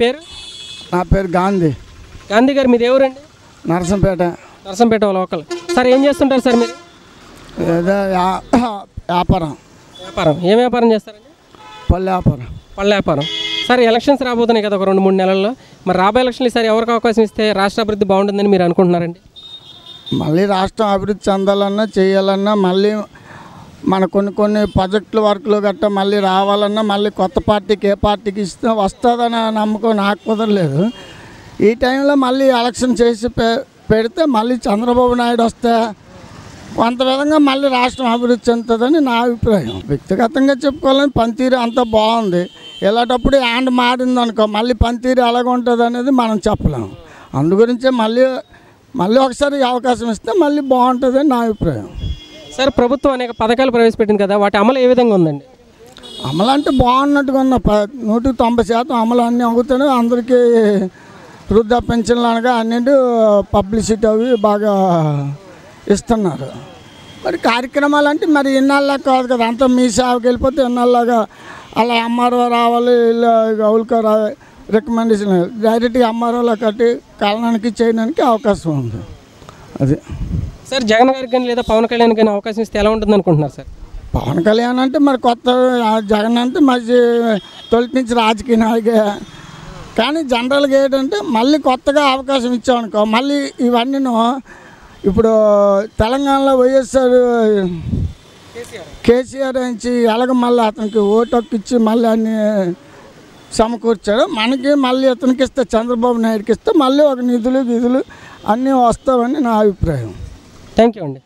పేరు? నా పేరు గాంధీ. గాంధీ గారు మీది ఎవరండి? నరసంపేట. నరసంపేట లోకల్ సార్ ఏం చేస్తుంటారు సార్ మీరు? వ్యాపారం. వ్యాపారం. ఏం వ్యాపారం చేస్తారండి? పల్లె వ్యాపారం. పళ్ళ వ్యాపారం. సార్ ఎలక్షన్స్ రాబోతున్నాయి కదా ఒక రెండు మూడు నెలల్లో. మరి రాబోయే ఎలక్షన్లు ఈసారి ఎవరికి అవకాశం ఇస్తే రాష్ట్ర అభివృద్ధి బాగుంటుందని మీరు అనుకుంటున్నారండి? మళ్ళీ రాష్ట్రం అభివృద్ధి చెందాలన్నా చేయాలన్నా మళ్ళీ మన కొన్ని కొన్ని ప్రాజెక్టుల వర్క్లు గట్టా మళ్ళీ రావాలన్నా మళ్ళీ కొత్త పార్టీకి ఏ పార్టీకి ఇస్తే వస్తుందనే నమ్మకం నాకు కుదరలేదు. ఈ టైంలో మళ్ళీ ఎలక్షన్ చేసి పె పెడితే మళ్ళీ చంద్రబాబు నాయుడు వస్తే కొంత విధంగా మళ్ళీ రాష్ట్రం అభివృద్ధి చెందుతుందని నా అభిప్రాయం. వ్యక్తిగతంగా చెప్పుకోవాలని పనితీరు అంతా బాగుంది. ఇలాంటప్పుడు హ్యాండ్ మారింది అనుకో మళ్ళీ పనితీరు ఎలాగ ఉంటుంది అనేది మనం చెప్పలేము. అందు గురించే మళ్ళీ మళ్ళీ ఒకసారి అవకాశం ఇస్తే మళ్ళీ బాగుంటుందని నా అభిప్రాయం. సార్ ప్రభుత్వం అనేక పథకాలు ప్రవేశపెట్టింది కదా వాటి అమలు ఏ విధంగా ఉందండి? అమలు అంటే బాగున్నట్టుగా ఉన్న ప నూటికి తొంభై శాతం అమలు అన్నీ అవుతున్నాయి. అందరికీ వృద్ధ పెన్షన్లు అనగా అన్నింటి పబ్లిసిటీ అవి బాగా ఇస్తున్నారు. మరి కార్యక్రమాలు అంటే మరి ఇన్నాళ్ళ కాదు కదా. అంతా మీ సేవకి వెళ్ళిపోతే ఇన్నాళ్ళగా అలా ఎంఆర్ఓ రావాలి ఇలా గౌల్కో రా రికమెండేషన్ డైరెక్ట్గా ఎంఆర్ఓలో కట్టి కాలనానికి చేయడానికి అవకాశం ఉంది. అది సార్ జగన్ గారికి కానీ లేదా పవన్ కళ్యాణ్ కానీ అవకాశం ఇస్తే ఎలా ఉంటుంది అనుకుంటున్నారు సార్? పవన్ కళ్యాణ్ అంటే మరి కొత్త జగన్ అంటే మంచి తొలి నుంచి రాజకీయ నాయకే. కానీ జనరల్గా ఏంటంటే మళ్ళీ కొత్తగా అవకాశం ఇచ్చామనుకో మళ్ళీ ఇవన్నీ ఇప్పుడు తెలంగాణలో వైఎస్ఆర్ కేసీఆర్ నుంచి ఎలాగ మళ్ళీ అతనికి ఓటు ఇచ్చి మళ్ళీ అన్ని సమకూర్చాడు మనకి మళ్ళీ అతనికి ఇస్తే చంద్రబాబు నాయుడుకి ఇస్తే మళ్ళీ ఒక నిధులు గిధులు అన్నీ వస్తామని నా అభిప్రాయం. థ్యాంక్ యూ అండి.